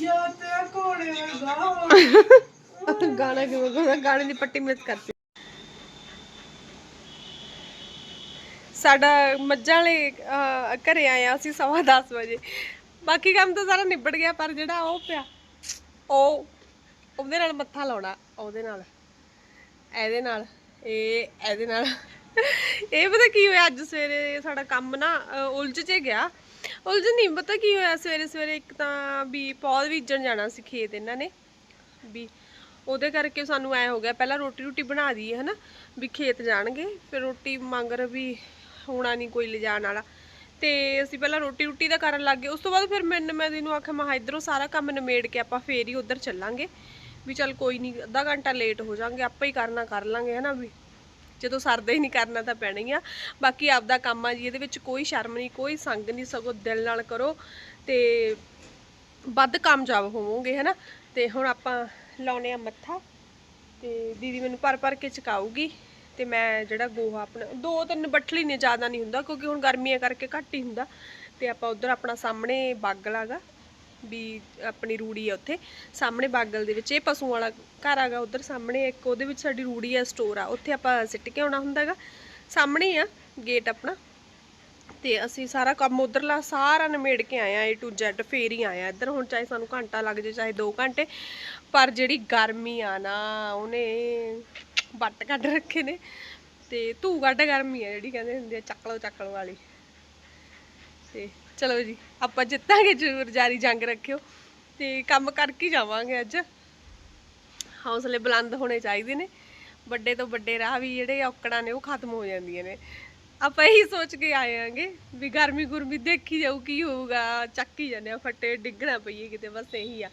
ਯਾ ਤੇ ਕੋੜੇ ਵਰਗਾ ਗਾਣਾ ਕਿਵੇਂ ਗਾਣਾ ਗਾਣੇ ਦੀ ਪੱਟੀ ਮਿਸ ਕਰਤੀ ਸਾਡਾ ਮੱਝਾਂ ਵਾਲੇ ਅਹ, ਘਰੇ ਆਇਆ ਸੀ ਸਵਾ 10 ਵਜੇ। ਬਾਕੀ ਕੰਮ ਤਾਂ ਸਾਰਾ ਨਿਬੜ ਗਿਆ ਪਰ ਜਿਹੜਾ ਉਹ ਪਿਆ ਉਹ ਉਹਦੇ ਨਾਲ ਮੱਥਾ ਲਾਉਣਾ ਉਹਦੇ ਨਾਲ। ਇਹਦੇ ਨਾਲ ਇਹ ਇਹਦੇ ਨਾਲ। ਇਹ ਪਤਾ ਕੀ ਹੋਇਆ ਅੱਜ ਸਵੇਰੇ ਸਾਡਾ ਕੰਮ ਨਾ ਅਹ, ਉਲਝ ਚ ਗਿਆ। ਉਲਝ ਨਹੀਂ, ਪਤਾ ਕੀ ਹੋਇਆ, ਸਵੇਰੇ ਸਵੇਰੇ ਇੱਕ ਤਾਂ ਵੀ ਪੌਦ ਬੀਜਣ ਜਾਣਾ ਸੀ ਖੇਤ ਇਹਨਾਂ ਨੇ, ਵੀ ਉਹਦੇ ਕਰਕੇ ਸਾਨੂੰ ਐ ਹੋ ਗਿਆ, ਪਹਿਲਾਂ ਰੋਟੀ ਰੋਟੀ ਬਣਾ ਦਈਏ, ਹਨਾ, ਵੀ ਖੇਤ ਜਾਣਗੇ, ਫਿਰ ਰੋਟੀ ਮੰਗਰ ਵੀ ਹੋਣਾ ਨਹੀਂ ਕੋਈ ਲਿਜਾਣ ਵਾਲਾ। ਤੇ ਅਸੀਂ ਪਹਿਲਾਂ ਰੋਟੀ ਰੋਟੀ ਦਾ ਕਰਨ ਲੱਗ ਗਏ, ਉਸ ਤੋਂ ਬਾਅਦ ਫਿਰ ਮੈਨੂੰ ਮੈਂ ਇਹਨੂੰ ਆਖਿਆ, ਮੈਂ ਇਧਰੋਂ ਸਾਰਾ ਕੰਮ ਨਿਮੇੜ ਕੇ ਆਪਾਂ ਫੇਰ ਹੀ ਉਧਰ ਚੱਲਾਂਗੇ, ਵੀ ਚੱਲ ਕੋਈ ਨਹੀਂ, ਅੱਧਾ ਘੰਟਾ ਲੇਟ ਹੋ ਜਾਾਂਗੇ ਆਪਾਂ ਹੀ ਕਰਨਾ, ਕਰ ਲਾਂਗੇ, ਹਨਾ, ਵੀ ਜਦੋਂ ਸਰਦਾ ਹੀ ਨਹੀਂ ਕਰਨਾ ਤਾਂ ਪੈਣਾ ਹੀ ਆ। ਬਾਕੀ ਆਪਦਾ ਕੰਮ ਆ ਜੀ, ਇਹਦੇ ਵਿੱਚ ਕੋਈ ਸ਼ਰਮ ਨਹੀਂ, ਕੋਈ ਸੰਗ ਨਹੀਂ, ਸਗੋਂ ਦਿਲ ਨਾਲ ਕਰੋ ਤੇ ਵੱਧ ਕਾਮਯਾਬ ਹੋਵੋਗੇ, ਹਨਾ? ਤੇ ਹੁਣ ਆਪਾਂ ਲਾਉਨੇ ਆ ਮੱਥਾ ਤੇ ਦੀਦੀ ਮੈਨੂੰ ਭਰ ਭਰ ਕੇ ਚਕਾਊਗੀ ਤੇ ਮੈਂ ਜਿਹੜਾ ਗੋਹਾ ਆਪਣਾ, ਦੋ ਤਿੰਨ ਬੱਠਲੀ ਨੇ ਜ਼ਿਆਦਾ ਨਹੀਂ ਹੁੰਦਾ ਕਿਉਂਕਿ ਹੁਣ ਗਰਮੀਆਂ ਕਰਕੇ ਘੱਟ ਹੀ ਹੁੰਦਾ ਤੇ ਆਪਾਂ ਉਧਰ ਆਪਣਾ ਸਾਹਮਣੇ ਬਾਗਲ ਆਗਾ ਵੀ ਆਪਣੀ ਰੂੜੀ ਆ ਉੱਥੇ। ਸਾਹਮਣੇ ਬਾਗਲ ਦੇ ਵਿੱਚ। ਇਹ ਪਸ਼ੂ ਵਾਲਾ ਘਰ ਆਗਾ ਉਧਰ ਸਾਹਮਣੇ। ਇੱਕ ਉਹਦੇ ਵਿੱਚ ਸਾਡੀ ਰੂੜੀ ਆ, ਸਟੋਰ ਆ। ਉੱਥੇ ਆਪਾਂ ਸਿੱਟ ਕੇ ਆਉਣਾ ਹੁੰਦਾਗਾ ਸਾਹਮਣੇ ਆ ਗੇਟ ਆਪਣਾ। ਤੇ ਅਸੀਂ ਸਾਰਾ ਕੰਮ ਉਧਰਲਾ ਸਾਰਾ ਨਿਮੇੜ ਕੇ ਆਏ ਆ। A to Z ਫੇਰ ਹੀ ਆਏ ਆ ਇੱਧਰ। ਹੁਣ ਚਾਹੇ ਸਾਨੂੰ ਘੰਟਾ ਲੱਗ ਜਾਏ, ਚਾਹੇ 2 ਘੰਟੇ। ਪਰ ਜਿਹੜੀ ਗਰਮੀ ਆ ਨਾ, ਉਹਨੇ ਵੱਟ ਕੱਢ ਰੱਖੇ ਨੇ। ਤੇ ਧੂ ਕੱਢ ਗਰਮੀ ਆ ਜਿਹੜੀ ਕਹਿੰਦੇ ਹੁੰਦੇ ਆ ਚੱਕ ਲਓ ਚੱਕ ਲਓ ਵਾਲੀ। ਤੇ ਚਲੋ ਜੀ, ਆਪਾਂ ਜਿੱਤਾਂਗੇ ਜ਼ਰੂਰ, ਜਾਰੀ ਜੰਗ ਰੱਖਿਓ। ਤੇ ਕੰਮ ਕਰਕੇ ਜਾਵਾਂਗੇ ਅੱਜ। ਹੌਸਲੇ ਬੁਲੰਦ ਹੋਣੇ ਚਾਹੀਦੇ ਨੇ। ਵੱਡੇ ਤੋਂ ਵੱਡੇ ਰਾਹ ਵੀ ਜਿਹੜੇ ਔਕੜਾਂ ਨੇ, ਉਹ ਖਤਮ ਹੋ ਜਾਂਦੀਆਂ ਨੇ। ਆਪਾਂ ਇਹੀ ਸੋਚ ਕੇ ਆਏ ਆਂਗੇ ਵੀ ਗਰਮੀ ਗੁਰਮੀ ਦੇਖੀ ਜਾਊ, ਕੀ ਹੋਊਗਾ। ਚੱਕੀ ਜਾਂਦੇ ਆ, ਫੱਟੇ ਡਿੱਗਣਾ ਪਈਏ ਕਿਤੇ, ਬਸ ਇਹੀ ਆ।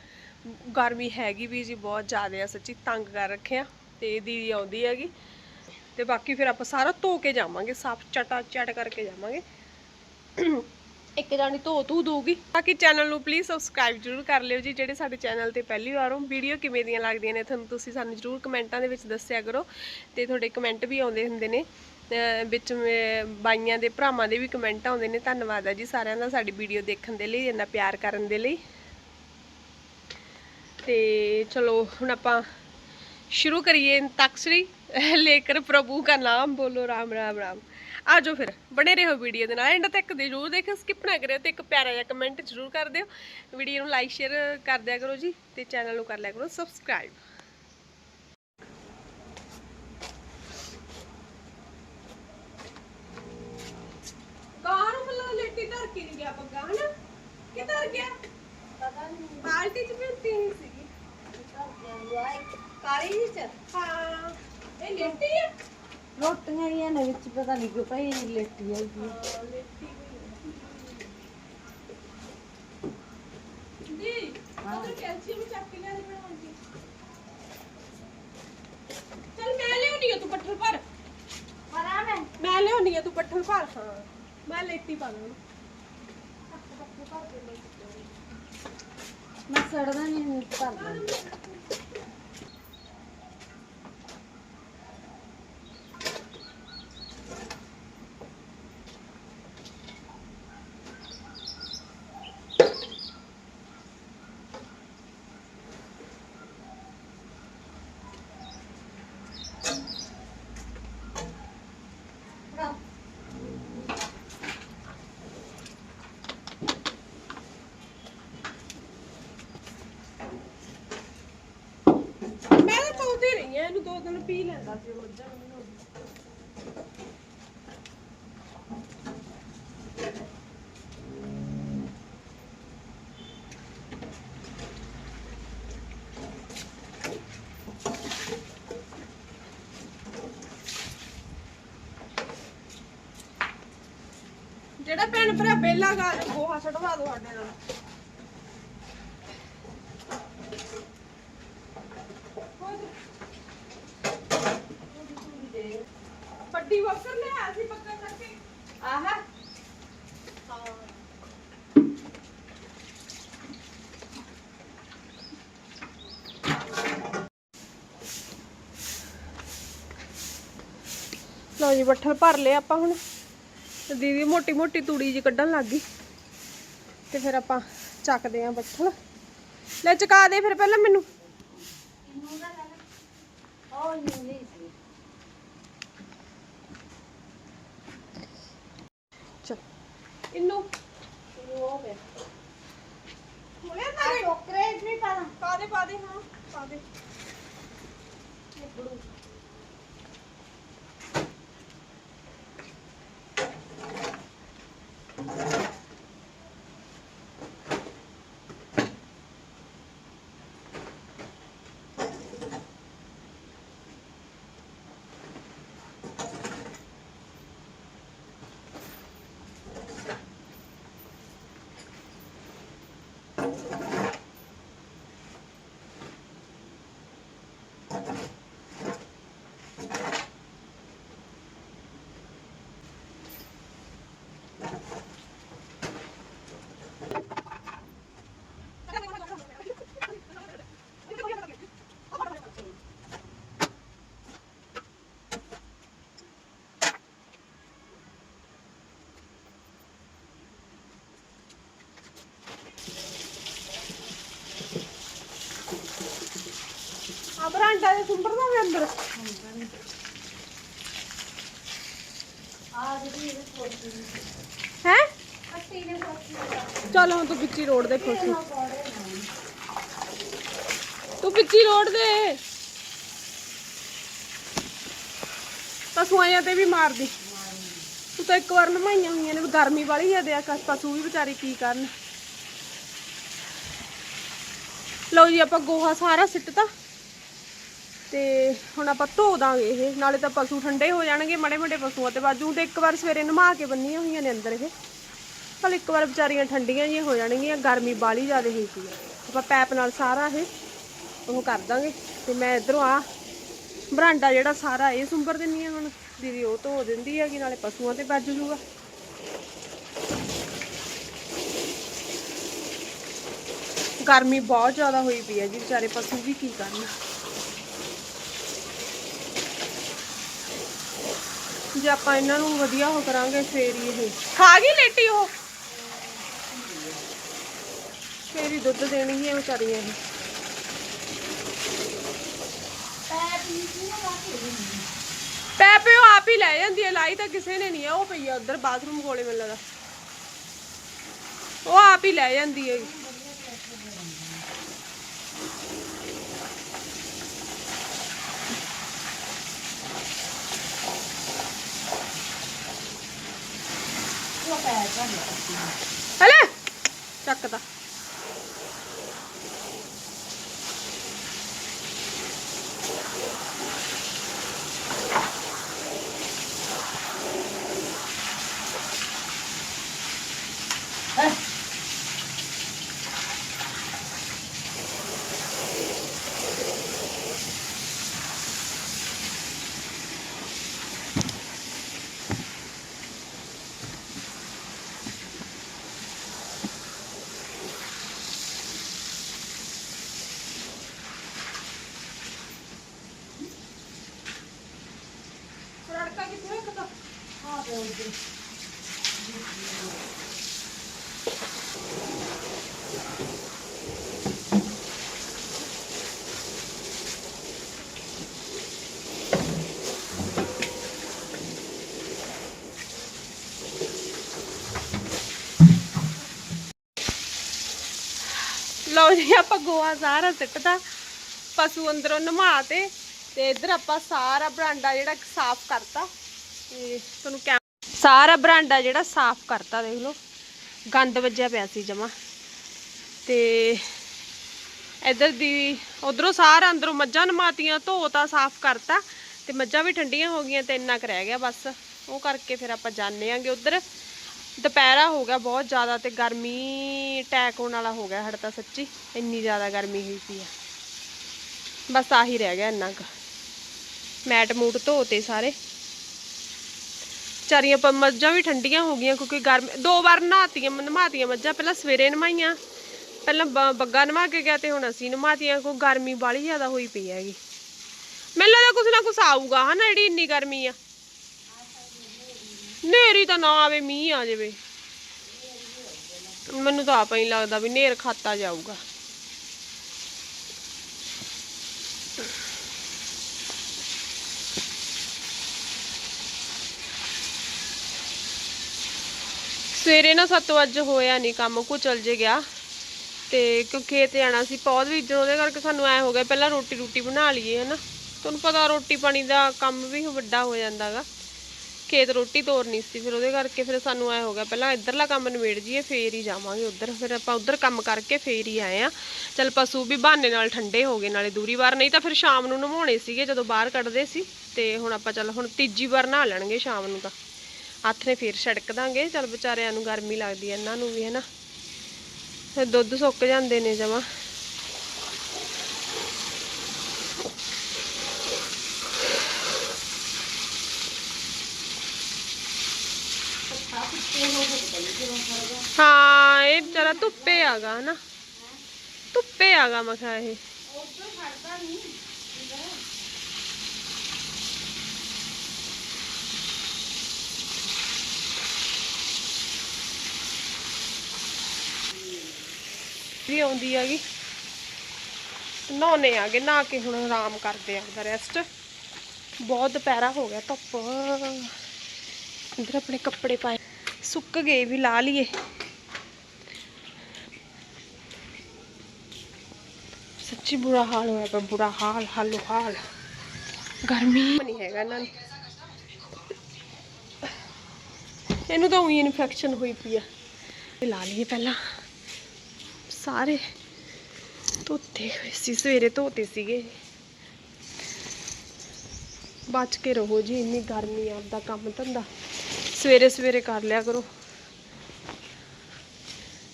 ਗਰਮੀ ਹੈਗੀ ਵੀ ਜੀ ਬਹੁਤ ਜ਼ਿਆਦਾ ਆ, ਸੱਚੀ ਤੰਗ ਕਰ ਰੱਖਿਆ ਤੇ ਦੀਦੀ ਆਉਂਦੀ ਹੈਗੀ। ਤੇ ਬਾਕੀ ਫਿਰ ਆਪਾਂ ਸਾਰਾ ਧੋ ਕੇ ਜਾਵਾਂਗੇ, ਸਾਫ਼ ਚਟਾ ਚਟ ਕਰਕੇ ਜਾਵਾਂਗੇ। ਇੱਕ ਜਾਨੀ ਧੋ ਧੂ ਦਊਗੀ। ਬਾਕੀ ਚੈਨਲ ਨੂੰ ਪਲੀਜ਼ ਸਬਸਕ੍ਰਾਈਬ ਜਰੂਰ ਕਰ ਲਿਓ ਜੀ, ਜਿਹੜੇ ਸਾਡੇ ਚੈਨਲ ਤੇ ਪਹਿਲੀ ਵਾਰ ਹੋ ਵੀਡੀਓ ਕਿਵੇਂ ਦੀਆਂ ਲੱਗਦੀਆਂ ਨੇ ਤੁਹਾਨੂੰ ਤੁਸੀਂ ਸਾਨੂੰ ਜਰੂਰ ਕਮੈਂਟਾਂ ਦੇ ਵਿੱਚ ਦੱਸਿਆ ਕਰੋ ਤੇ ਤੁਹਾਡੇ ਕਮੈਂਟ ਵੀ ਆਉਂਦੇ ਹੁੰਦੇ ਨੇ। ਵਿੱਚ ਬਾਈਆਂ ਦੇ ਭਰਾਵਾਂ ਦੇ ਵੀ ਕਮੈਂਟ ਆਉਂਦੇ ਨੇ। ਧੰਨਵਾਦ ਆ ਜੀ ਸਾਰਿਆਂ ਦਾ ਸਾਡੀ ਵੀਡੀਓ ਦੇਖਣ ਦੇ ਲਈ, ਇੰਨਾ ਪਿਆਰ ਕਰਨ ਦੇ ਲਈ। ਤੇ ਚਲੋ, ਹੁਣ ਆਪਾਂ ਸ਼ੁਰੂ ਕਰੀਏ। ਤਕਸਰੀ ਲੇਕਰ ਪ੍ਰਭੂ ਦਾ ਨਾਮ ਬੋਲੋ। ਰਾਮ ਰਾਮ ਰਾਮ। ਆਜੋ ਫਿਰ ਬਣੇ ਰਹੋ ਵੀਡੀਓ ਦੇ ਨਾਲ। ਐਂਡ ਤੱਕ ਦੇ ਜਰੂਰ ਦੇਖਿਓ ਸਕਿਪ ਨਾ ਕਰਿਓ ਤੇ ਇੱਕ ਪਿਆਰਾ ਜਿਹਾ ਕਮੈਂਟ ਜਰੂਰ ਕਰ ਦਿਓ। ਵੀਡੀਓ ਨੂੰ ਲਾਈਕ ਸ਼ੇਅਰ ਕਰ ਦਿਆ ਕਰੋ ਜੀ ਤੇ ਚੈਨਲ ਨੂੰ ਕਰ ਲਿਆ ਕਰੋ ਸਬਸਕ੍ਰਾਈਬ ਨੂੰ ਮੱਲਾ ਲੇਟੀ ਧਰ ਕੇ ਨਹੀਂ ਗਿਆ ਪੱਗਾ ਹਨਾ ਕਿ ਧਰ ਗਿਆ ਪਤਾ ਨਹੀਂ। ਬਾਲਟੀ ਚ ਮਿਲਤੀ ਨਹੀਂ ਸੀਗੀ। ਕਾਲੀ ਚ ਹਾਂ ਇਹ ਲੇਟੀ ਆ? ਰੋਟੀਆਂ ਹੀ ਨੇ ਵਿੱਚ ਪਤਾ ਨਹੀਂ ਕਿਉਂ ਪਈ ਲੇਟੀ ਹੈਗੀ। ਦੀ ਉਧਰ ਕੈਲਸ਼ੀਅਮ ਚੱਕ ਕੇ ਲਿਆ ਦੇ ਬਣਾਉਣ ਦੀ। ਚੱਲ ਮੈਂ ਲਿਆਉਣੀ ਆ ਤੂੰ ਪੱਠਲ ਭਰ। ਪਤਾ ਮੈਂ। ਮੈਂ ਲਿਆਉਣੀ ਆ ਤੂੰ ਪੱਠਲ ਭਰ। ਹਾਂ ਮੈਂ ਲੇਟੀ ਪਾ ਲਵਾਂ ਮੈਂ ਸੜਦਾ ਨਹੀਂ ਕਰਦਾ ਮੈਂ ਤਾਂ ਪਾਉਂਦੀ ਰਹੀ ਪੀ ਲੈਂਦਾ ਸੀ ਮੱਝਾਂ ਨੂੰ ਜਿਹੜਾ ਭੈਣ ਭਰਾ ਬੇਲਾ ਗਾ ਗੋਹਾ ਛਡਵਾ ਦੋ ਸਾਡੇ ਨਾਲ। ਵੱਡੀ ਵਕਰ ਲੈ ਆ ਸੀ ਪੱਕਾ ਕਰਕੇ। ਆਹ। ਲਓ ਜੀ, ਬੱਠਲ ਭਰ ਲਿਆ ਆਪਾਂ ਹੁਣ। ਤੇ ਦੀਦੀ ਮੋਟੀ ਮੋਟੀ ਤੂੜੀ ਜੀ ਕੱਢਣ ਲੱਗ ਗਈ। ਤੇ ਫਿਰ ਆਪਾਂ ਚੱਕਦੇ ਆ ਬੱਠਲ। ਲੈ, ਚਕਾ ਦੇ ਫਿਰ ਪਹਿਲਾਂ ਮੈਨੂੰ। ਉਹ ਨਹੀਂ ਨਹੀਂ ਸੀ ਚੱਲ ਇਹਨੂੰ। ਇਹਨੂੰ ਹੋ ਗਿਆ ਹੋਇਆ ਆ ਟੋਕਰੇ ਨਹੀਂ ਪਾਣਾ ਪਾ ਦੇ ਪਾ ਦੇ ਹਾਂ ਪਾ ਦੇ। ਆ ਬਰਾਂਡਾ ਦੇ ਦਾ ਅੰਦਰ। ਹੈ। ਚੱਲ ਹੁਣ ਤੂੰ ਪਿੱਛੀ ਰੋਡ ਦੇ ਖੁਸ਼ ਤੂੰ ਪਿੱਛੀ ਰੋਡ ਦੇ। ਪਸ਼ੂਆਂ ਤੇ ਵੀ ਮਾਰਦੀ। ਤੂੰ ਤਾਂ ਇੱਕ ਵਾਰ ਨਮਾਈਆਂ ਹੋਈਆਂ ਨੇ ਗਰਮੀ ਵਾਲੀ ਆ ਦਿਆ ਕਸ ਪਸ਼ੂ ਵੀ ਵਿਚਾਰੇ ਕੀ ਕਰਨ। ਲਓ ਜੀ ਆਪਾਂ ਗੋਹਾ ਸਾਰਾ ਸਿੱਟਤਾ। ਤੇ ਹੁਣ ਆਪਾਂ ਧੋ ਦਾਂਗੇ ਇਹ। ਨਾਲੇ ਤਾਂ ਪਸ਼ੂ ਠੰਡੇ ਹੋ ਜਾਣਗੇ, ਮੜੇ ਮੜੇ ਪਸ਼ੂਆਂ ਤੇ ਬਾਜੂ ਤੇ ਇੱਕ ਵਾਰ ਸਵੇਰੇ ਨਮਾ ਕੇ ਬੰਨੀਆਂ ਹੋਈਆਂ ਨੇ ਅੰਦਰ ਇਹ। ਪਰ ਇੱਕ ਵਾਰ ਵਿਚਾਰੀਆਂ ਠੰਡੀਆਂ ਜਿਹੀਆਂ ਹੋ ਜਾਣਗੀਆਂ, ਗਰਮੀ ਬਾਲੀ ਜ਼ਿਆਦਾ ਹੋਈ ਸੀ ਆਪਾਂ ਪੈਪ ਨਾਲ ਸਾਰਾ ਇਹ ਉਹ ਕਰ ਦਾਂਗੇ। ਤੇ ਮੈਂ ਇਧਰੋਂ ਆ ਬਰਾਂਡਾ ਜਿਹੜਾ ਸਾਰਾ ਇਹ ਸੁੰਬਰ ਦਿੰਨੀ ਆ ਹੁਣ। ਦੀਦੀ ਉਹ ਧੋ ਦਿੰਦੀ ਹੈਗੀ, ਨਾਲੇ ਪਸ਼ੂਆਂ ਤੇ ਵੱਜ ਜੂਗਾ। ਗਰਮੀ ਬਹੁਤ ਜ਼ਿਆਦਾ ਹੋਈ ਪਈ ਹੈ ਜੀ, ਵਿਚਾਰੇ ਪਸ਼ੂ ਵੀ ਕੀ ਕਰਨ ਜੇ ਆਪਾਂ ਇਹਨਾਂ ਨੂੰ ਵਧੀਆ ਹੋ ਕਰਾਂਗੇ ਫੇਰ ਹੀ ਇਹ। ਖਾ ਗਈ ਲੇਟੀ ਉਹ? ਫੇਰ ਹੀ ਦੁੱਧ ਦੇਣਗੀਆਂ ਵਿਚਾਰੀਆਂ ਇਹ ਪੈਪ ਉਹ ਆਪ ਹੀ ਲੈ ਜਾਂਦੀ ਹੈ ਲਾਈ ਤਾਂ ਕਿਸੇ ਨੇ ਨਹੀਂ ਆ ਉਹ ਪਈ ਆ ਉਧਰ ਬਾਥਰੂਮ ਕੋਲੇ ਮੈਨੂੰ ਲੱਗਦਾ ਉਹ ਆਪ ਹੀ ਲੈ ਜਾਂਦੀ ਹੈ। ਹਲੇ ਚੱਕਦਾ ਰੜਕਾ ਲਓ ਜੀ, ਆਪਾਂ ਗੋਆ ਸਾਰਾ ਸਿੱਟਦਾ ਪਸ਼ੂ ਅੰਦਰੋਂ ਨਮਾ ਤੇ ਤੇ ਇੱਧਰ ਆਪਾਂ ਸਾਰਾ ਬਰਾਂਡਾ ਜਿਹੜਾ ਸਾਫ਼ ਕਰਤਾ ਤੇ ਤੁਹਾਨੂੰ ਕੈਮ ਸਾਰਾ ਬਰਾਂਡਾ ਜਿਹੜਾ ਸਾਫ਼ ਕਰਤਾ, ਦੇਖ ਲਓ। ਗੰਦ ਵੱਜਿਆ ਪਿਆ ਸੀ ਜਮਾ। ਤੇ ਇੱਧਰ ਦੀ ਉਧਰੋਂ ਸਾਰਾ ਅੰਦਰੋਂ ਮੱਝਾਂ ਨਮਾਤੀਆਂ ਧੋਤਾ ਸਾਫ਼ ਕਰਤਾ ਤੇ ਮੱਝਾਂ ਵੀ ਠੰਡੀਆਂ ਹੋ ਗਈਆਂ ਤੇ ਇੰਨਾ ਕੁ ਰਹਿ ਗਿਆ ਬਸ। ਉਹ ਕਰਕੇ ਫਿਰ ਆਪਾਂ ਜਾਣੇ ਆਂਗੇ ਉਧਰ। ਦੁਪਹਿਰਾ ਹੋ ਗਿਆ ਬਹੁਤ ਜ਼ਿਆਦਾ ਤੇ ਗਰਮੀ ਅਟੈਕ ਹੋਣ ਵਾਲਾ ਹੋ ਗਿਆ ਹੜ ਤਾਂ ਸੱਚੀ, ਇੰਨੀ ਜ਼ਿਆਦਾ ਗਰਮੀ ਹੋਈ ਪਈ ਆ। ਬਸ ਆਹੀ ਰਹਿ ਗਿਆ ਇੰਨਾ ਕੁ। ਮੈਟ ਮੂਟ ਧੋਤੇ ਸਾਰੇ। ਚਾਰੀਆਂ ਪ ਮੱਝਾਂ ਵੀ ਠੰਡੀਆਂ ਹੋ ਗਈਆਂ ਕਿਉਂਕਿ ਗਰਮ, ਦੋ ਵਾਰ ਨਹਾਤੀਆਂ ਨਹਾਤੀਆਂ ਮੱਝਾਂ, ਪਹਿਲਾਂ ਸਵੇਰੇ ਨਮਾਈਆਂ, ਪਹਿਲਾਂ ਬ- ਬੱਗਾ ਨਮਾ ਕੇ ਗਿਆ ਤੇ ਹੁਣ ਅਸੀਂ ਨਮਾਤੀਆਂ ਕੋ ਗਰਮੀ ਬਾਲੀ ਜ਼ਿਆਦਾ ਹੋਈ ਪਈ ਹੈਗੀ। ਮੈਨੂੰ ਲੱਗਦਾ ਕੁਛ ਨਾ ਕੁਛ ਆਊਗਾ ਹਨਾ ਜਿਹੜੀ ਇੰਨੀ ਗਰਮੀ ਆ। ਨੇਰੀ ਤਾਂ ਨਾ ਆਵੇ, ਮੀਂਹ ਆ ਜਾਵੇ। ਮੈਨੂੰ ਤਾਂ ਆਪਾ ਹੀ ਲੱਗਦਾ ਵੀ ਨੇਰ ਖਾਤਾ ਜਾਊਗਾ। ਸਵੇਰੇ ਨਾ 7 ਵਜੇ ਹੋਇਆ ਨਹੀਂ ਕੰਮ, ਕੋ ਚਲ ਜੇ ਗਿਆ। ਤੇ ਕਿਉਂ ਖੇਤ ਜਾਣਾ ਸੀ, ਪੌਦ ਬੀਜਣ ਉਹਦੇ ਕਰਕੇ ਸਾਨੂੰ ਐ ਹੋ ਗਿਆ, ਪਹਿਲਾਂ ਰੋਟੀ ਰੋਟੀ ਬਣਾ ਲਈਏ, ਹਨਾ। ਤੁਹਾਨੂੰ ਪਤਾ ਰੋਟੀ ਪਾਣੀ ਦਾ ਕੰਮ ਵੀ ਵੱਡਾ ਹੋ ਜਾਂਦਾਗਾ ਖੇਤ ਰੋਟੀ ਤੋਰਨੀ ਸੀ, ਫਿਰ ਉਹਦੇ ਕਰਕੇ ਫਿਰ ਸਾਨੂੰ ਐ ਹੋ ਗਿਆ, ਪਹਿਲਾਂ ਇੱਧਰਲਾ ਕੰਮ ਨਿਬੇੜ ਜੀਏ ਫੇਰ ਹੀ ਜਾਵਾਂਗੇ ਉੱਧਰ, ਫਿਰ ਆਪਾਂ ਉੱਧਰ ਕੰਮ ਕਰਕੇ ਫੇਰ ਹੀ ਆਏ ਆ ਚਲ ਪਸ਼ੂ ਵੀ ਬਹਾਨੇ ਨਾਲ ਠੰਡੇ ਹੋ ਗਏ, ਨਾਲੇ ਦੂਰੀ ਵਾਰ ਨਹੀਂ ਤਾਂ ਫਿਰ ਸ਼ਾਮ ਨੂੰ ਨਵਾਉਣੇ ਸੀਗੇ, ਜਦੋਂ ਬਾਹਰ ਕੱਢਦੇ ਸੀ, ਤੇ ਹੁਣ ਆਪਾਂ ਚੱਲ ਹੁਣ ਤੀਜੀ ਵਾਰ ਨਹਾ ਲੈਣਗੇ ਸ਼ਾਮ ਨੂੰ ਤਾਂ। ਹੱਥ ਨੇ ਫੇਰ ਛੜਕ ਦਾਂਗੇ, ਚਲ ਵਿਚਾਰਿਆਂ ਨੂੰ ਗਰਮੀ ਲੱਗਦੀ ਐ ਇਹਨਾਂ ਨੂੰ ਵੀ ਹਨਾ ਫਿਰ ਦੁੱਧ ਸੁੱਕ ਜਾਂਦੇ ਨੇ ਜਮਾ। ਹਾਂ ਇਹ ਵਿਚਾਰਾ ਧੁੱਪੇ ਆਗਾ ਹਨਾ ਧੁੱਪੇ ਆਗਾ ਮੈਂ ਕਿਹਾ ਇਹ ਵੀ ਆਉਂਦੀ ਹੈਗੀ ਨਹਾਉਣੇ ਆਗੇ ਨਹਾ ਕੇ ਹੁਣ ਆਰਾਮ ਕਰਦੇ ਆਂ ਦਾ ਰੈਸਟ ਬਹੁਤ ਦੁਪਹਿਰਾ ਹੋ ਗਿਆ ਧੁੱਪ ਇਧਰ ਆਪਣੇ ਕੱਪੜੇ ਪਾਏ ਸੁੱਕ ਗਏ ਵੀ ਲਾ ਲਈਏ ਸੱਚੀ ਬੁਰਾ ਹਾਲ ਹੋਇਆ ਪਿਆ ਬੁਰਾ ਹਾਲ ਹਾਲੋ ਹਾਲ। ਗਰਮੀ। ਨਹੀਂ ਹੈਗਾ ਨੂੰ। ਇਹਨੂੰ ਤਾਂ ਉਹੀ ਇਨਫੈਕਸ਼ਨ ਹੋਈ ਪਈ ਆ। ਲਾ ਲਈਏ ਪਹਿਲਾਂ। ਸਾਰੇ ਧੋਤੇ ਹੋਏ ਸੀ ਸਵੇਰੇ ਧੋਤੇ ਸੀਗੇ। ਬਚ ਕੇ ਰਹੋ ਜੀ ਇੰਨੀ ਗਰਮੀ ਆ ਆਪਦਾ ਕੰਮ ਧੰਦਾ। ਸਵੇਰੇ ਸਵੇਰੇ ਕਰ ਲਿਆ ਕਰੋ।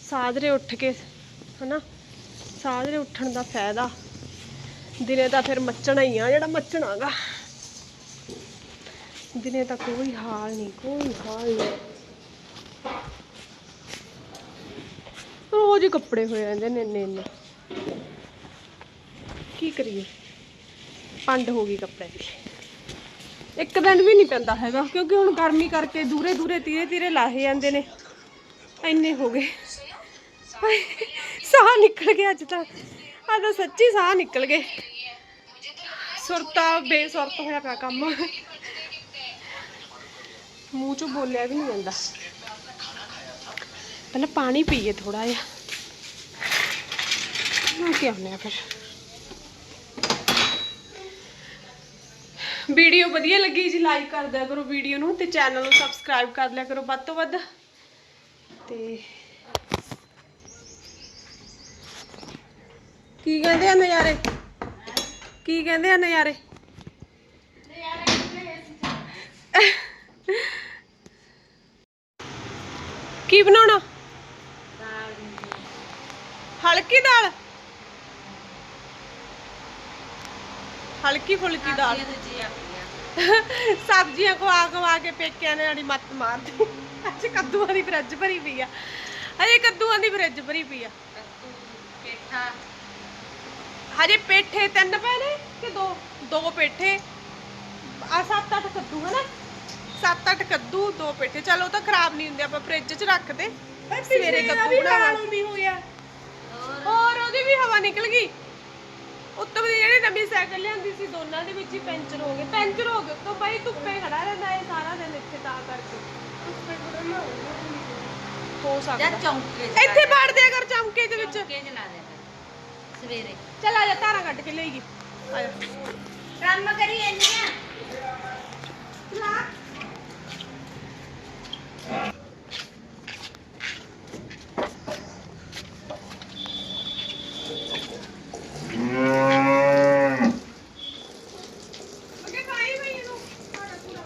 ਸਾਜਰੇ ਉੱਠ ਕੇ ਹਨਾ? ਸਾਜਰੇ ਉੱਠਣ ਦਾ ਫਾਇਦਾ। ਦਿਨੇ ਤਾਂ ਫਿਰ ਮੱਚਣਾ ਹੀ ਆ, ਜਿਹੜਾ ਮੱਚਣਾਗਾ ਦਿਨੇ ਤਾਂ ਕੋਈ ਹਾਲ ਨਹੀਂ, ਕੋਈ ਹਾਲ ਨਹੀਂ। ਰੋਜ਼ ਹੀ ਕੱਪੜੇ ਹੋਏ ਜਾਂਦੇ ਨੇ ਇੰਨੇ ਇੰਨੇ। ਕੀ ਕਰੀਏ? ਪੰਡ ਹੋ ਗਈ ਕੱਪੜੇ ਦੀ। ਇੱਕ ਦਿਨ ਵੀ ਨਹੀਂ ਪੈਂਦਾ ਹੈਗਾ, ਕਿਉਂਕਿ ਹੁਣ ਗਰਮੀ ਕਰਕੇ ਦੂਰੇ ਦੂਰੇ ਤੀਰੇ ਤੀਰੇ ਲਾਹੇ ਜਾਂਦੇ ਨੇ। ਇੰਨੇ ਹੋ ਗਏ। ਸਾਹ ਨਿਕਲ ਗਿਆ ਅੱਜ ਤਾਂ। ਆ ਤਾਂ ਸੱਚੀ ਸਾਹ ਨਿਕਲ ਗਏ। ਸੁਰਤਾ, ਬੇਸੁਰਤ ਹੋਇਆ ਪਿਆ ਕੰਮ। ਮੂੰਹ ਚੋਂ ਬੋਲਿਆ ਵੀ ਨਹੀਂ ਜਾਂਦਾ। ਪਹਿਲਾਂ ਪਾਣੀ ਪੀਏ ਥੋੜਾ ਜਿਹਾ। ਨਾ ਕੀ ਆਉਂਦੇ ਆ ਫਿਰ। ਵੀਡੀਓ ਵਧੀਆ ਲੱਗੀ ਜੀ ਲਾਈਕ ਕਰ ਦਿਆ ਕਰੋ ਵੀਡੀਓ ਨੂੰ ਤੇ ਚੈਨਲ ਨੂੰ ਸਬਸਕ੍ਰਾਈਬ ਕਰ ਲਿਆ ਕਰੋ ਵੱਧ ਤੋਂ ਵੱਧ। ਤੇ ਕੀ ਕਹਿੰਦੇ ਆ ਨਜ਼ਾਰੇ? ਕੀ ਕਹਿੰਦੇ ਆ ਨਜ਼ਾਰੇ? ਕੀ ਬਣਾਉਣਾ? ਹਲਕੀ ਦਾਲ। ਹਲਕੀ ਫੁਲਕੀ ਦਾਲ। ਸਬਜ਼ੀਆਂ ਖਵਾ ਖਵਾ ਕੇ ਪੇਕਿਆਂ ਨੇ ਆੜੀ ਮੱਤ ਮਾਰਦੀ ਅੱਜ ਕੱਦੂਆਂ ਦੀ ਫਰਿੱਜ ਭਰੀ ਪਈ ਆ। ਹਜੇ ਕੱਦੂਆਂ ਦੀ ਫਰਿੱਜ ਭਰੀ ਪਈ ਆ। ਹਜੇ ਪੇਠੇ ਤਿੰਨ ਪਏ ਨੇ ਕਿ ਦੋ? ਦੋ ਪੇਠੇ। ਆ ਸੱਤ ਅੱਠ ਕੱਦੂ ਹਨਾ? ਸੱਤ ਅੱਠ ਕੱਦੂ ਦੋ ਪੇਠੇ। ਚਲ ਉਹ ਤਾਂ ਖਰਾਬ ਨਹੀਂ ਹੁੰਦੇ ਆਪਾਂ ਫਰਿੱਜ 'ਚ ਰੱਖ ਦੇ ਸਵੇਰੇ ਕੱਦੂ ਬਣਾਵਾਂਗੇ ਹੋਰ ਉਹਦੀ ਵੀ ਹਵਾ ਨਿਕਲ ਗਈ। ਉੱਤੋਂ ਦੀ ਜਿਹੜੀ ਨਵੀਂ ਸਾਈਕਲ ਲਿਆਂਦੀ ਸੀ ਦੋਨਾਂ ਦੇ ਵਿੱਚ ਹੀ ਪੈਂਚਰ ਹੋ ਗਏ। ਪੈਂਚਰ ਹੋ ਗਏ ਉੱਤੋਂ ਬਾਈ ਧੁੱਪੇ ਖੜਾ ਰਹਿੰਦਾ ਇਹ ਸਾਰਾ ਦਿਨ ਇੱਥੇ ਤਾਂ ਕਰਕੇ। ਹੋ ਸਕਦਾ। ਚੌਂਕੇ ਇੱਥੇ ਬਾੜ ਦਿਆ ਕਰ ਚਮਕੇ ਦੇ ਵਿੱਚ। ਚੌਂਕੇ ਜਲਾ ਦੇ ਸਵੇਰੇ। ਚੱਲ ਆ ਜਾ ਧਾਰਾਂ ਕੱਢ ਕੇ ਲਿਆਈਗੀ ਆ ਜਾ। ਕੰਮ ਕਰੀ ਇੰਨੀ ਆ ਅੱਗੇ ਖਾਈ ਪਈ ਇਹਨੂੰ ਧਾਰਾਂ ਪੂਰਾ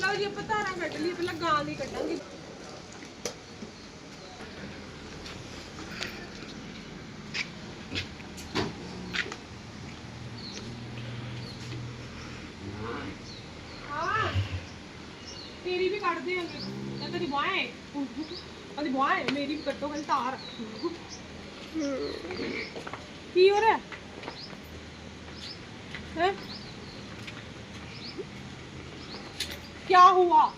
ਲਓ ਜੀ ਆਪਾਂ ਧਾਰਾਂ ਕੱਢ ਲਈ ਪਹਿਲਾਂ ਗਾਂ ਦੀ ਕੱਢਾਂਗੇ ਹਾਂ ਤੇਰੀ ਵੀ ਕੱਢ ਦੇਾਂਗੇ ਤੇ ਤੇਰੀ ਬਾਏ ਉਹਦੀ ਬਾਏ ਮੇਰੀ ਵੀ ਕੱਟੋ ਕਹਿੰਦੀ ਤਾਰ ਕੀ ਹੋ ਰਿਹਾ? ਹੈ? ਕੀ ਹੁਆ?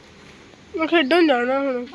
ਮੈਂ ਖੇਡਣ ਜਾਣਾ ਹੁਣ।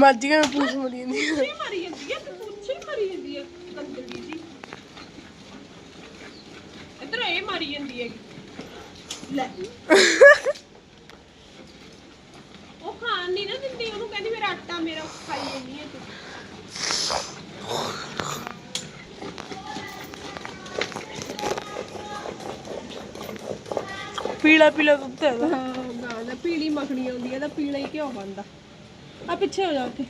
ਨੂੰ ਪੂਛ ਮਰੀ ਜਾਂਦੀ ਆ। ਪੁੱਛੀ ਮਰੀ ਜਾਂਦੀ ਹੈ ਤੇ ਪੁੱਛੀ ਮਰੀ ਜਾਂਦੀ ਹੈ ਕੰਦੜੀ ਜੀ। ਇੱਧਰ ਇਹ ਮਰੀ ਜਾਂਦੀ ਹੈ ਲੈ। ਉਹ ਖਾਣ ਨਹੀਂ ਨਾ ਦਿੰਦੀ ਉਹਨੂੰ ਕਹਿੰਦੀ ਮੇਰਾ ਆਟਾ ਮੇਰਾ ਖਾਈ ਜਾਂਦੀ ਹੈ ਤੂੰ। ਪੀਲਾ ਪੀਲਾ ਦੁੱਧ ਹੈ ਇਹਦਾ। ਹਾਂ ਗਾਂ ਦਾ ਪੀਲੀ ਮੱਖਣੀ ਆਉਂਦੀ ਹੈ ਤਾਂ ਪੀਲਾ ਹੀ ਘਿਓ ਬਣਦਾ। ਆ ਪਿੱਛੇ ਹੋ ਜਾਓ ਉੱਥੇ।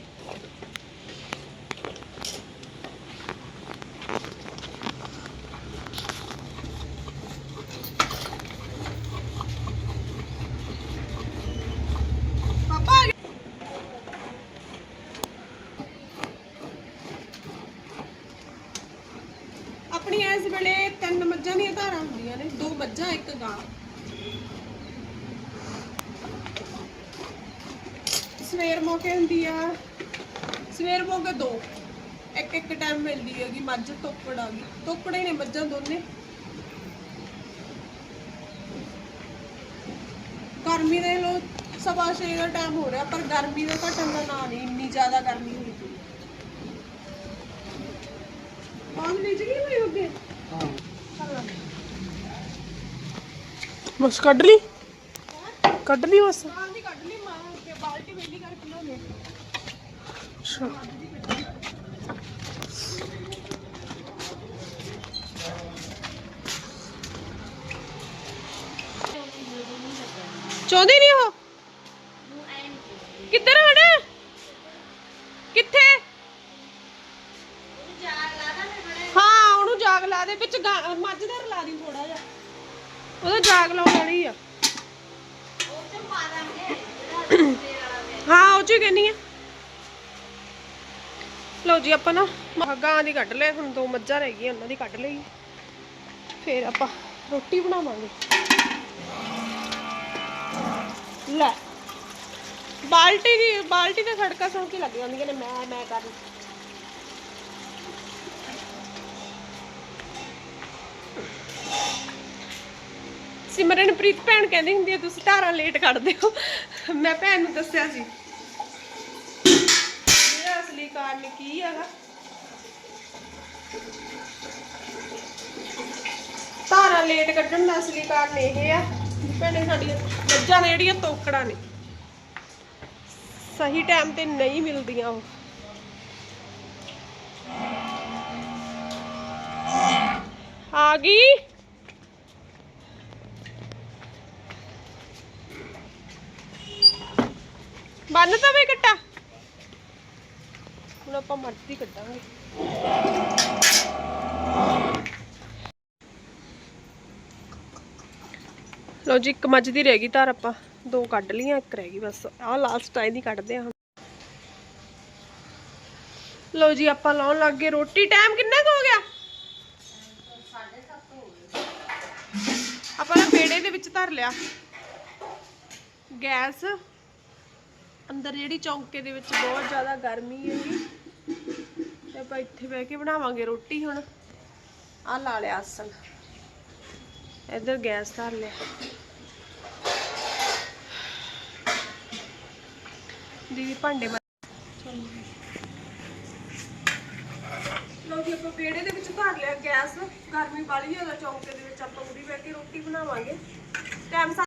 ਪਾਪਾ ਆ ਆਪਣੀ ਇਸ ਵੇਲੇ ਤਿੰਨ ਮੱਝਾਂ ਦੀਆਂ ਧਾਰਾਂ ਹੁੰਦੀਆਂ ਨੇ, ਦੋ ਮੱਝਾਂ, ਇੱਕ ਗਾਂ। ਸਵੇਰ ਮੌਕੇ ਹੁੰਦੀ ਆ। ਸਵੇਰ ਮੌਕੇ ਦੋ। ਇੱਕ ਇੱਕ ਟਾਈਮ ਮਿਲਦੀ ਹੈਗੀ ਮੱਝ ਤੋਕੜ ਆ ਗਈ। ਤੋਕੜੇ ਨੇ ਮੱਝਾਂ ਦੋਨੇ। ਗਰਮੀ ਦੇ ਲੋ ਸਵਾ ਛੇ ਦਾ ਟਾਈਮ ਹੋ ਰਿਹਾ ਪਰ ਗਰਮੀ ਦਾ ਘਟਣ ਦਾ ਨਾਂ ਨਹੀਂ ਇੰਨੀ ਜ਼ਿਆਦਾ ਗਰਮੀ ਹੋਈ। ਪਈ ਪਾਣੀ ਵਿੱਚ ਕੀ ਹੋਈ ਹੁੰਦੀ ਹਾਂ। ਬਸ ਕੱਢ ਲਈ। ਕੱਢ ਲਈ ਬਸ। ਪਾਣੀ ਕੱਢ ਲਈ ਮਾਂ ਕੇ ਬਾਲਟੀ ਵੇਲੀ ਕਰਕੇ ਲਿਆਉਂਦੇ ਅੱਛਾ। ਚਾਹੁੰਦੀ ਨਹੀਂ ਉਹ? ਕਿੱਧਰ ਹਣਾ? ਕਿੱਥੇ? ਹਾਂ ਉਹਨੂੰ ਜਾਗ ਲਾ ਦੇ। ਵਿੱਚ ਗਾ- ਮੱਝ ਦਾ ਰਲਾ ਦੀ ਥੋੜਾ ਜਿਹਾ। ਉਹਦਾ ਜਾਗ ਲਾਉਣ ਵਾਲੀ ਆ। ਹਾਂ ਉਹ ਚ ਕਹਿੰਨੀ ਆ। ਲਓ ਜੀ, ਆਪਾਂ ਨਾ ਮ- ਗਾਂ ਦੀ ਕੱਢ ਲਿਆ ਹੁਣ ਦੋ ਮੱਝਾਂ ਰਹਿ ਗਈਆਂ, ਉਹਨਾਂ ਦੀ ਕੱਢ ਲਈ। ਫਿਰ ਆਪਾਂ ਰੋਟੀ ਬਣਾਵਾਂਗੇ। ਲੈ, ਬਾਲਟੀ ਦੀ, ਬਾਲਟੀ ਤੇ ਖੜਕਾ ਸੁਣ ਕੇ ਲੱਗ ਜਾਂਦੀਆਂ ਨੇ, ਮੈਂ ਮੈਂ ਕਰ ਸਿਮਰਨਪ੍ਰੀਤ ਭੈਣ ਕਹਿੰਦੀ ਹੁੰਦੀ ਹੈ, ਤੁਸੀਂ ਧਾਰਾਂ ਲੇਟ ਕੱਢਦੇ ਹੋ। ਮੈਂ ਭੈਣ ਨੂੰ ਦੱਸਿਆ ਸੀ। ਅਸਲੀ ਕਾਰਨ ਕੀ ਹੈਗਾ ਧਾਰਾ ਲੇਟ ਕੱਢਣ ਦਾ ਅਸਲੀ ਕਾਰਨ ਇਹ ਆ ਭੈਣੇ ਸਾਡੀਆਂ ਮੱਝਾਂ ਨੇ ਜਿਹੜੀਆਂ ਤੋਕੜਾਂ ਨੇ। ਸਹੀ ਟਾਈਮ ਤੇ ਨਹੀਂ ਮਿਲਦੀਆਂ ਉਹ। ਆ ਗਈ। ਬੰਨ ਤਾਂ ਵੇ ਕੱਟਾ ਹੁਣ ਆਪਾਂ ਮਰਜ਼ੀ ਕੱਢਾਂਗੇ। ਲੋ ਜੀ, ਇੱਕ ਮੱਝ ਦੀ ਰਹਿ ਗਈ ਧਾਰ ਆਪਾਂ। ਦੋ ਕੱਢ ਲੀਆਂ ਇੱਕ ਰਹਿ ਗਈ ਬਸ। ਆਹ ਲਾਸਟ ਟਾਈਮ ਦੀ ਕੱਢਦੇ ਆ। ਲੋ ਜੀ, ਆਪਾਂ ਲਾਉਣ ਲੱਗ ਗਏ। ਰੋਟੀ ਟਾਈਮ ਕਿੰਨਾ ਕੁ ਹੋ ਗਿਆ? ਆਪਾਂ ਨਾ ਪੇੜੇ ਦੇ ਵਿੱਚ ਧਰ ਲਿਆ। ਗੈਸ। ਅੰਦਰ ਜਿਹੜੀ ਚੌਂਕੇ ਦੇ ਵਿੱਚ ਬਹੁਤ ਜ਼ਿਆਦਾ ਗਰਮੀ ਹੈਗੀ। ਤੇ ਆਪਾਂ ਇੱਥੇ ਬਹਿ ਕੇ ਬਣਾਵਾਂਗੇ ਰੋਟੀ ਹੁਣ। ਆ ਲਾ ਲਿਆ ਆਸਣ। ਇੱਧਰ ਗੈਸ ਧਰ ਲਿਆ। ਦੀਦੀ, ਭਾਂਡੇ ਮਾਰ ਲੋ ਜੀ, ਆਪਾਂ ਪੇੜੇ ਦੇ ਵਿੱਚ ਧਰ ਲਿਆ ਗੈਸ। ਗਰਮੀ ਵਾਲੀ ਜ਼ਿਆਦਾ ਚੌਂਕੇ ਦੇ ਵਿੱਚ ਆਪਾਂ ਉਰੀ ਬਹਿ ਕੇ ਰੋਟੀ ਬਣਾਵਾਂਗੇ। ਟਾਈਮ